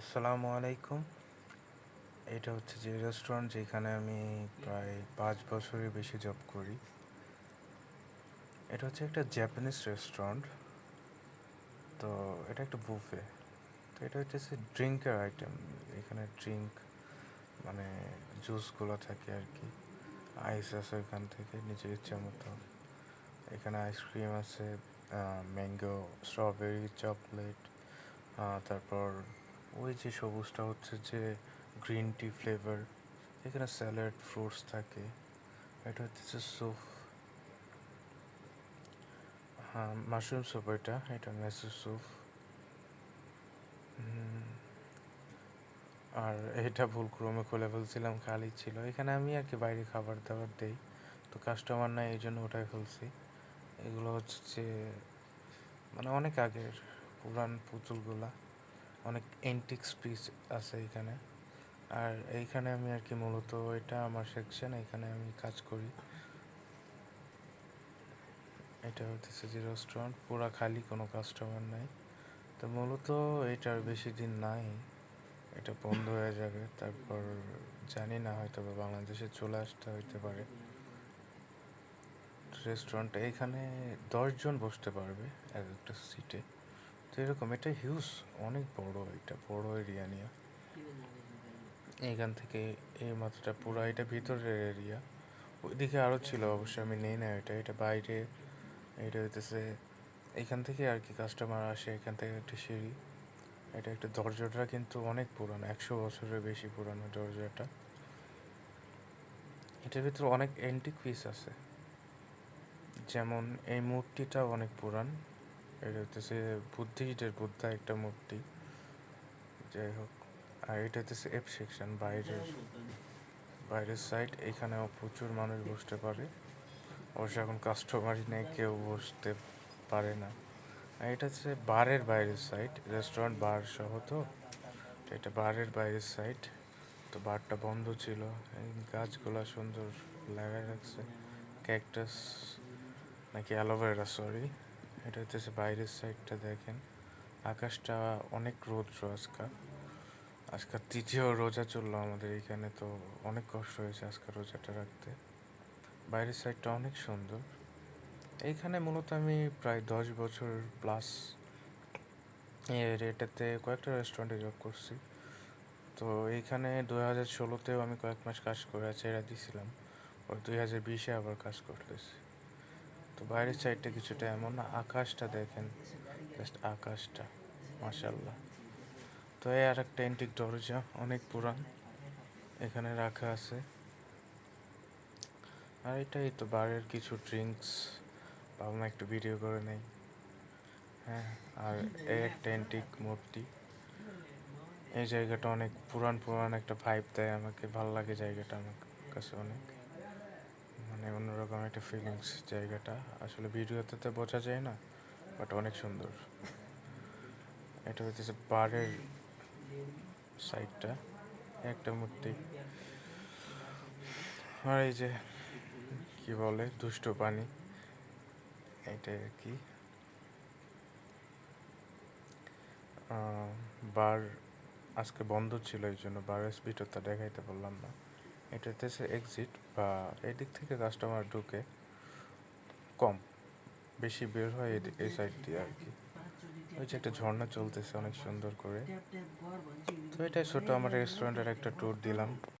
আসসালামু আলাইকুম। এটা হচ্ছে যে রেস্টুরেন্ট যেখানে আমি প্রায় পাঁচ বছরের বেশি জব করি। এটা হচ্ছে একটা জাপানিজ রেস্টুরেন্ট তো এটা একটা বুফে তো এটা হচ্ছে ড্রিঙ্কের আইটেম এখানে ড্রিঙ্ক মানে জুসগুলো থাকে আর কি। আইস আছে এখান থেকে নিজের ইচ্ছা মতো। এখানে আইসক্রিম আছে ম্যাঙ্গো স্ট্রবেরি চকলেট তারপর ওই যে সবুজটা হচ্ছে যে গ্রিন টি ফ্লেভার এখানে স্যালাড ফ্রুটস থাকে। এটা হচ্ছে স্যুপ হ্যাঁ মাশরুম স্যুপ এটা এটা মেসো স্যুপ আর এটা ভুল ক্রমে খুলে ফেলছিলাম, খালি ছিল। এখানে আমি আর কি বাইরে খাবার দাবার দেই, তো কাস্টমার নাই এই জন্য ওটাই ফেলছি এগুলো হচ্ছে মানে অনেক আগের পুরান পুতুলগুলা। অনেক এন্টিক্স পিস আছে এখানে। আর এইখানে আমি আর কি মূলত এটা আমার সেকশন এখানে আমি কাজ করি। এটা হচ্ছে যে রেস্টুরেন্ট পুরা খালি কোনো কাস্টমার নাই। তো মূলত এটার বেশি দিন নাই। এটা বন্ধ হয়ে যাবে, তারপর জানি না হয়তো বা বাংলাদেশে চলে আসতে হইতে পারে। রেস্টুরেন্ট এইখানে দশজন বসতে পারবে এক একটা সিটে এরকম, এটা হিউজ অনেক বড়, এটা বড় এরিয়া নিয়ে। এখান থেকে এই মাত্রাটা পুরো, এটা ভিতরের এরিয়া ওইদিকে আরও ছিল অবশ্যই আমি নেই না এটা এটা বাইরে। এটা হইতেছে, এখান থেকে আর কি কাস্টমার আসে, এখান থেকে একটা সিঁড়ি। এটা একটা দরজাটা কিন্তু অনেক পুরানো, একশো বছরের বেশি পুরানো দরজাটা। এটার ভিতরে অনেক অ্যান্টিক পিস আছে। যেমন এই মূর্তিটাও অনেক পুরান। এটা হচ্ছে বুদ্ধিস্টের বুদ্ধা একটা মূর্তি। যাই হোক, আর এটা হচ্ছে এফ সেকশন বাইরের বাইরের সাইড এখানেও প্রচুর মানুষ বসতে পারে। অবশ্য এখন কাস্টমারই নেই, কেউ বসতে পারে না। আর এটা হচ্ছে বারের বাইরের সাইড রেস্টুরেন্ট বার সহ তো। এটা বারের বাইরের সাইড তো বারটা বন্ধ ছিল। গাছগুলা সুন্দর লাগাই রাখছে। ক্যাকটাস নাকি অ্যালোভেরা সরি এটা হচ্ছে বাইরের সাইডটা দেখেন। আকাশটা অনেক রৌদ্র আজকা। আজকে তৃতীয় রোজা চলল আমাদের এখানে, তো অনেক কষ্ট হয়েছে আজকে রোজাটা রাখতে। বাইরের সাইডটা অনেক সুন্দর। এইখানে মূলত আমি প্রায় দশ বছর প্লাস এর এটাতে কয়েকটা রেস্টুরেন্টে জব করছি। তো এইখানে দু হাজার ষোলোতেও আমি কয়েক মাস কাজ করে, ছেড়ে দিয়েছিলাম ওই দুই হাজার বিশে আবার কাজ করতেছি। তো বাইরের সাইডটা কিছুটা এমন না, আকাশটা দেখেন জাস্ট আকাশটা মাসাল্লাহ তো এই আর একটা এন্টিক দরজা, অনেক পুরান, এখানে রাখা আছে। আর এটাই তো বারের কিছু ড্রিঙ্কস বাবা মা একটু ভিডিও করে নেই। হ্যাঁ আর এই একটা এন্টিক মূর্তি। এই জায়গাটা অনেক পুরান পুরান একটা ভাইব দেয় আমাকে, ভালো লাগে জায়গাটা আমার কাছে অনেক। মানে অন্যরকম একটা ফিলিংস জায়গাটা। আসলে ভিডিওতে তো বোঝা যায় না বাট অনেক সুন্দর। এটা হচ্ছে বারের সাইডটা একটা মূর্তি। আর এই যে, কি বলে, দুষ্ট পানি। এটাই আর কি। বার আজকে বন্ধ ছিল এই জন্য বারের স্পিডটা দেখাইতে পারলাম না। এটা হচ্ছে এক্সিট বা এদিক থেকে কাস্টমার ঢুকে কম, বেশি বের হয় এই সাইড দিয়ে আর কি। ওই যে একটা ঝর্ণা চলতেছে অনেক সুন্দর করে। তো এটা ছোট আমার রেস্টুরেন্টের একটা ট্যুর দিলাম।